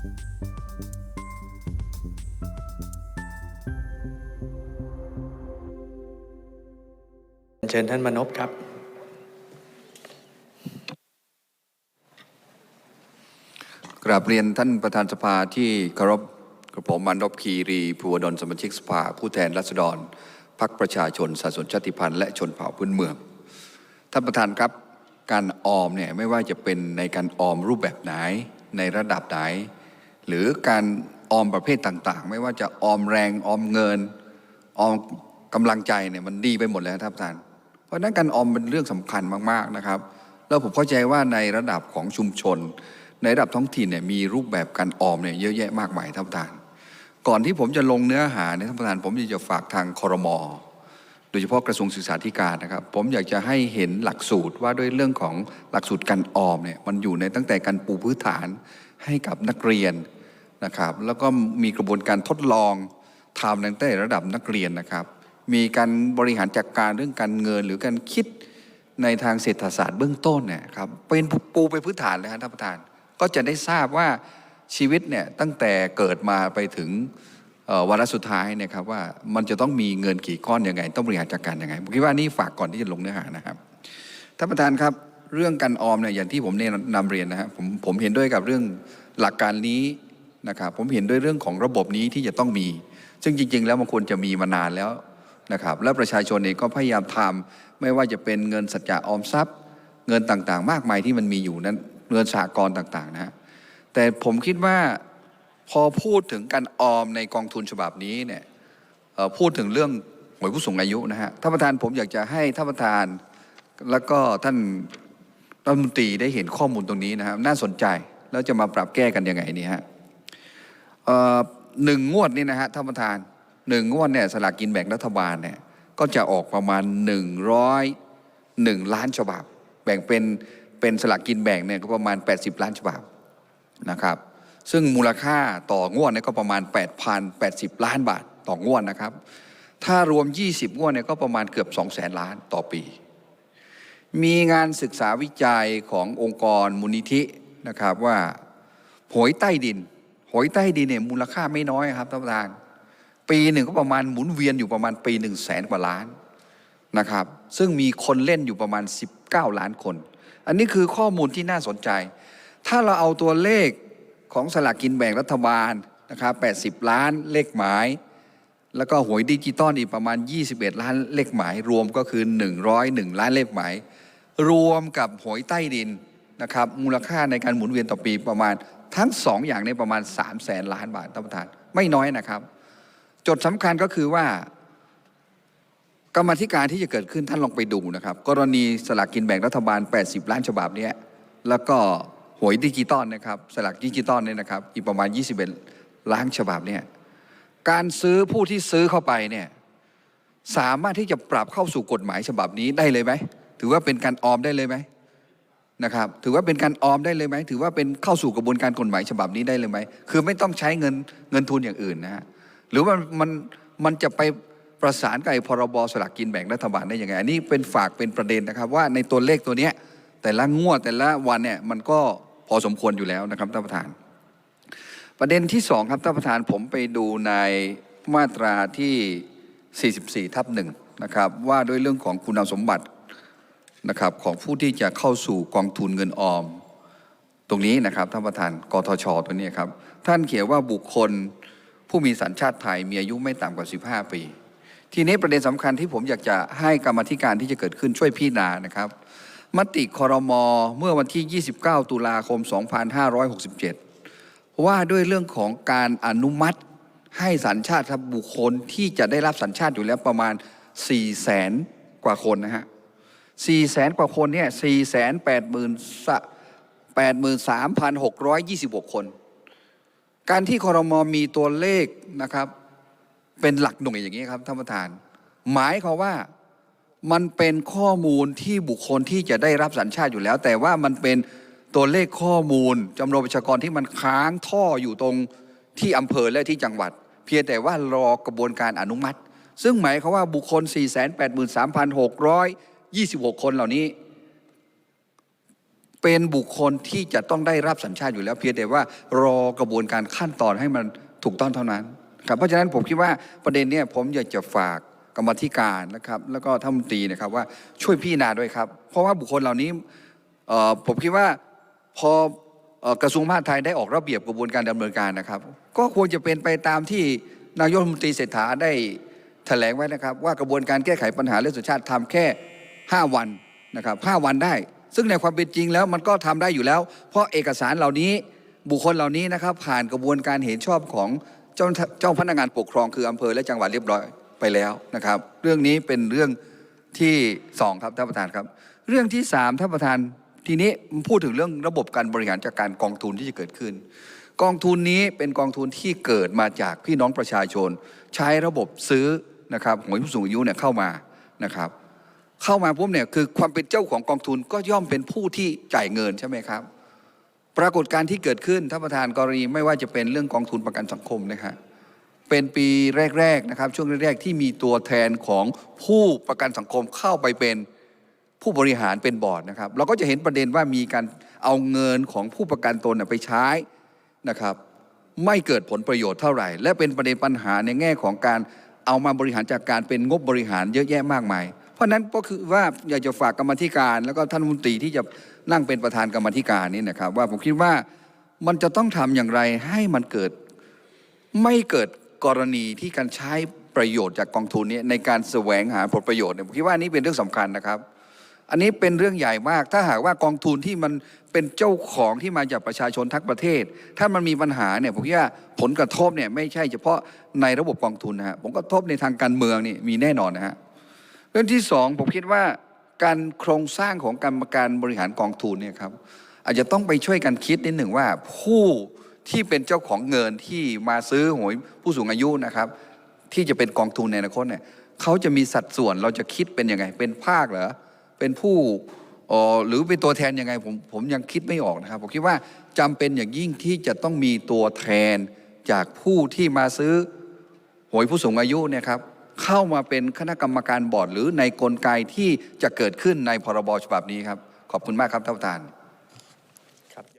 เชิญท่านมนพครับ กราบเรียนท่านประธานสภาที่เคารพกระผมมันรบคีรีภูวดลสมาชิกสภา ผู้แทนราษฎรพรรคประชาชนสาสนชาติพันธุ์และชนเผ่าพื้นเมือง ท่านประธานครับ การออมเนี่ยไม่ว่าจะเป็นในการออมรูปแบบไหนในระดับไหน หรือการออมประเภทต่างๆ ไม่ว่าจะออมแรงออมเงิน ออมกำลังใจเนี่ยมันดีไปหมดแล้วท่านประธาน เพราะฉะนั้นการออมเป็นเรื่องสำคัญมากๆนะครับ แล้วผมเข้าใจว่าในระดับของชุมชน ในระดับท้องถิ่นเนี่ยมีรูปแบบการออมเนี่ยเยอะแยะมากมายท่านประธาน ก่อนที่ผมจะลงเนื้อหาเนี่ยท่านประธาน ผมอยากจะฝากทางครมโดยเฉพาะกระทรวงศึกษาธิการนะครับ ผมอยากจะให้เห็นหลักสูตรว่าด้วยเรื่องของหลักสูตรการออมเนี่ยมันอยู่ในตั้งแต่การปูพื้นฐานให้กับนักเรียน นะครับแล้วก็มีกระบวนการทดลองทำตั้งแต่ระดับนักเรียนนะครับ มีการบริหารจัดการเรื่องการเงิน หรือการคิดในทางเศรษฐศาสตร์เบื้องต้นเนี่ยครับเป็นปูไปพื้นฐานเลยครับท่านประธาน ก็จะได้ทราบว่าชีวิตเนี่ยตั้งแต่เกิดมาไปถึงวาระสุดท้ายเนี่ยครับว่ามันจะต้องมีเงินกี่ก้อนยังไง ต้องบริหารจัดการยังไงผมคิดว่านี่ฝากก่อนที่จะลงเนื้อหานะครับท่านประธานครับเรื่องการออมเนี่ยอย่างที่ผมเนี่ยนำเรียนนะครับผมผมเห็นด้วยกับเรื่องหลักการนี้ นะครับผมเห็นด้วยเรื่องของระบบนี้ที่จะต้องมี ซึ่งจริง ๆ แล้วมันควรจะมีมานานแล้วนะครับแล้วประชาชนเองก็พยายามทำไม่ว่าจะเป็นเงินสัจจะออมทรัพย์ เงินต่างๆ มากมายที่มันมีอยู่นั้นเงินสหกรณ์ต่างๆนะฮะแต่ผมคิดว่าพอพูดถึงการออมในกองทุนฉบับนี้เนี่ยพูดถึงเรื่องหวยผู้สูงอายุนะฮะท่านประธานผมอยากจะให้ท่านประธานแล้วก็ท่านรัฐมนตรีได้เห็นข้อมูลตรงนี้นะครับน่าสนใจแล้วจะมาปรับแก้กันยังไงนี่ฮะ หนึ่งงวดนี่นะฮะท่านประธานหนึ่งงวดเนี่ยสลากกินแบ่งรัฐบาลเนี่ยก็จะออกประมาณหนึ่งร้อยหนึ่งล้านฉบับ แบ่งเป็นเป็นสลากกินแบ่งเนี่ยก็ประมาณ 80 ล้านฉบับนะครับ ซึ่งมูลค่าต่องวดเนี่ยก็ประมาณ 8,080 ล้านบาทต่องวดนะครับ ถ้ารวม 20 งวดเนี่ยก็ประมาณเกือบ 2 0 0แสนล้านต่อปี มีงานศึกษาวิจัยขององค์กรมูลนิธินะครับว่าหวยใต้ดิน หวยใต้ดินเนี่ยมูลค่าไม่น้อยครับท่านประธาน ปีหนึ่งก็ประมาณหมุนเวียนอยู่ประมาณปีหนึ่งแสนกว่าล้านนะครับ ซึ่งมีคนเล่นอยู่ประมาณ 19 ล้านคน อันนี้คือข้อมูลที่น่าสนใจ ถ้าเราเอาตัวเลขของสลากกินแบ่งรัฐบาลนะครับ80 ล้านเลขหมาย แล้วก็หวยดิจิตอลอีกประมาณ 21 ล้านเลขหมาย รวมก็คือ 101 ล้านเลขหมาย รวมกับหวยใต้ดินนะครับมูลค่าในการหมุนเวียนต่อปีประมาณ ทั้งสองอย่างในประมาณ3 0 0แสนล้านบาทท่านประธาน ไม่น้อยนะครับ จดสำคัญก็คือว่ากรรมธิการที่จะเกิดขึ้นท่านลองไปดูนะครับ กรณีสลากกินแบ่งรัฐบาล 80 ล้านฉบับเนี้ยแล้วก็หวยดิจิตอลนะครับสลากดิจิตอลเนี่ยนะครับอีกประมาณ 21 ล้านฉบับเนี่ยการซื้อผู้ที่ซื้อเข้าไปเนี่ยสามารถที่จะปรับเข้าสู่กฎหมายฉบับนี้ได้เลยไหมถือว่าเป็นการออมได้เลยไหม นะครับถือว่าเป็นการออมได้เลยไหมถือว่าเป็นเข้าสู่กระบวนการกฎหมายฉบับนี้ได้เลยไหมคือไม่ต้องใช้เงินเงินทุนอย่างอื่นนะฮะหรือว่ามันมันจะไปประสานกับไอ้พรบสลากกินแบ่งรัฐบาลได้ยังไงอันนี้เป็นฝากเป็นประเด็นนะครับ ว่าในตัวเลขตัวเนี้ยแต่ละงวดแต่ละวันเนี่ยมันก็พอสมควรอยู่แล้วนะครับท่านประธาน ประเด็นที่สองครับท่านประธานผมไปดูในมาตราที่ 44 ทับหนึ่งนะครับว่าด้วยเรื่องของคุณสมบัติ นะครับของผู้ที่จะเข้าสู่กองทุนเงินออม ตรงนี้นะครับท่านประธานกทชตัวนี้ครับ ท่านเขียนว่าบุคคลผู้มีสัญชาติไทยมีอายุไม่ต่ำกว่า 15 ปี ทีนี้ประเด็นสำคัญที่ผมอยากจะให้กรรมธิการที่จะเกิดขึ้นช่วยพิจารณานะครับ มติคอรมอเมื่อวันที่ 29 ตุลาคม 2567 ว่าด้วยเรื่องของการอนุมัติให้สัญชาติบุคคลที่จะได้รับสัญชาติอยู่แล้วประมาณ 4 0 0แสนกว่าคนนะฮะ 4แสนกว่าคนเนี่ย4แสน8หมื่น83,626คน การที่คอรมอมีตัวเลขนะครับ เป็นหลักหน่วยอย่างนี้ครับท่านประธาน หมายความว่ามันเป็นข้อมูลที่บุคคลที่จะได้รับสัญชาติอยู่แล้ว แต่ว่ามันเป็นตัวเลขข้อมูลจำนวนประชากรที่มันค้างท่ออยู่ตรงที่อำเภอและที่จังหวัด เพียงแต่ว่ารอกระบวนการอนุมัติ ซึ่งหมายความว่าบุคคล 26 คนเหล่านี้ เป็นบุคคลที่จะต้องได้รับสัญชาติอยู่แล้ว เพียงแต่ว่ารอกระบวนการขั้นตอนให้มันถูกต้องเท่านั้นครับเพราะฉะนั้นผมคิดว่าประเด็นเนี้ผมอยากจะฝากกรรมธิการนะครับ แล้วก็ท่านรัฐมนตรีนะครับว่าช่วยพี่นาด้วยครับ เพราะว่าบุคคลเหล่านี้ผมคิดว่าพอกระทรวงมหาดไทยได้ออกระเบียบกระบวนการดำเนินการนะครับ ก็ควรจะเป็นไปตามที่นายกรัฐมนตรีเศรษฐาได้แถลงไว้นะครับ ว่ากระบวนการแก้ไขปัญหาเรื่องสัญชาติทำแค่ 5 วันนะครับ5วันได้ ซึ่งในความเป็นจริงแล้วมันก็ทำได้อยู่แล้ว เพราะเอกสารเหล่านี้บุคคลเหล่านี้นะครับ ผ่านกระบวนการเห็นชอบของเจ้าเจ้าพนักงานปกครองคืออำเภอและจังหวัดเรียบร้อยไปแล้วนะครับ เรื่องนี้เป็นเรื่องที่สองครับท่านประธานครับ เรื่องที่สามท่านประธานทีนี้พูดถึงเรื่องระบบการบริหารจัดการกองทุนที่จะเกิดขึ้น กองทุนนี้เป็นกองทุนที่เกิดมาจากพี่น้องประชาชน ใช้ระบบซื้อนะครับหวยผู้สูงอายุเนี่ยเข้ามานะครับ เข้ามาปุ๊บเนี่ยคือความเป็นเจ้าของกองทุนก็ย่อมเป็นผู้ที่จ่ายเงินใช่ไหมครับ ปรากฏการที่เกิดขึ้นท่านประธานกรณีไม่ว่าจะเป็นเรื่องกองทุนประกันสังคมนะครับเป็นปีแรกๆนะครับ ช่วงแรกๆที่มีตัวแทนของผู้ประกันสังคมเข้าไปเป็นผู้บริหารเป็นบอร์ดนะครับ เราก็จะเห็นประเด็นว่ามีการเอาเงินของผู้ประกันตนไปใช้นะครับ ไม่เกิดผลประโยชน์เท่าไหร่ และเป็นประเด็นปัญหาในแง่ของการเอามาบริหารจากการเป็นงบบริหารเยอะแยะมากมาย ราะนั้นก็คือว่าอยากจะฝากกรรมธิการ แล้วก็ท่านมนตรีที่จะนั่งเป็นประธานกรรมธิการนี่นะครับ ว่าผมคิดว่ามันจะต้องทำอย่างไรให้มันเกิดไม่เกิดกรณีที่การใช้ประโยชน์จากกองทุนนี้ในการแสวงหาผลประโยชน์เนี่ยผมคิดว่านี่เป็นเรื่องสำคัญนะครับ อันนี้เป็นเรื่องใหญ่มาก ถ้าหากว่ากองทุนที่มันเป็นเจ้าของที่มาจากประชาชนทั้งประเทศ ถ้ามันมีปัญหาเนี่ยผมคิดว่าผลกระทบเนี่ยไม่ใช่เฉพาะในระบบกองทุนนะฮะผลกระทบในทางการเมืองนี่มีแน่นอนนะฮะ เรื่องที่สองผมคิดว่าการโครงสร้างของกรรมการบริหารกองทุนเนี่ยครับอาจจะต้องไปช่วยกันคิดนิดหนึ่งว่าผู้ที่เป็นเจ้าของเงินที่มาซื้อหวยผู้สูงอายุนะครับ ที่จะเป็นกองทุนในอนาคตเนี่ยเขาจะมีสัดส่วนเราจะคิดเป็นยังไง เป็นภาคเหรอเป็นผู้หรือเป็นตัวแทนยังไงผมผมยังคิดไม่ออกนะครับ ผมคิดว่าจำเป็นอย่างยิ่งที่จะต้องมีตัวแทนจากผู้ที่มาซื้อหวยผู้สูงอายุเนี่ยครับ เข้ามาเป็นคณะกรรมการบอร์ด หรือในกลไกที่จะเกิดขึ้นในพรบฉบับนี้ครับ ขอบคุณมากครับท่านประธาน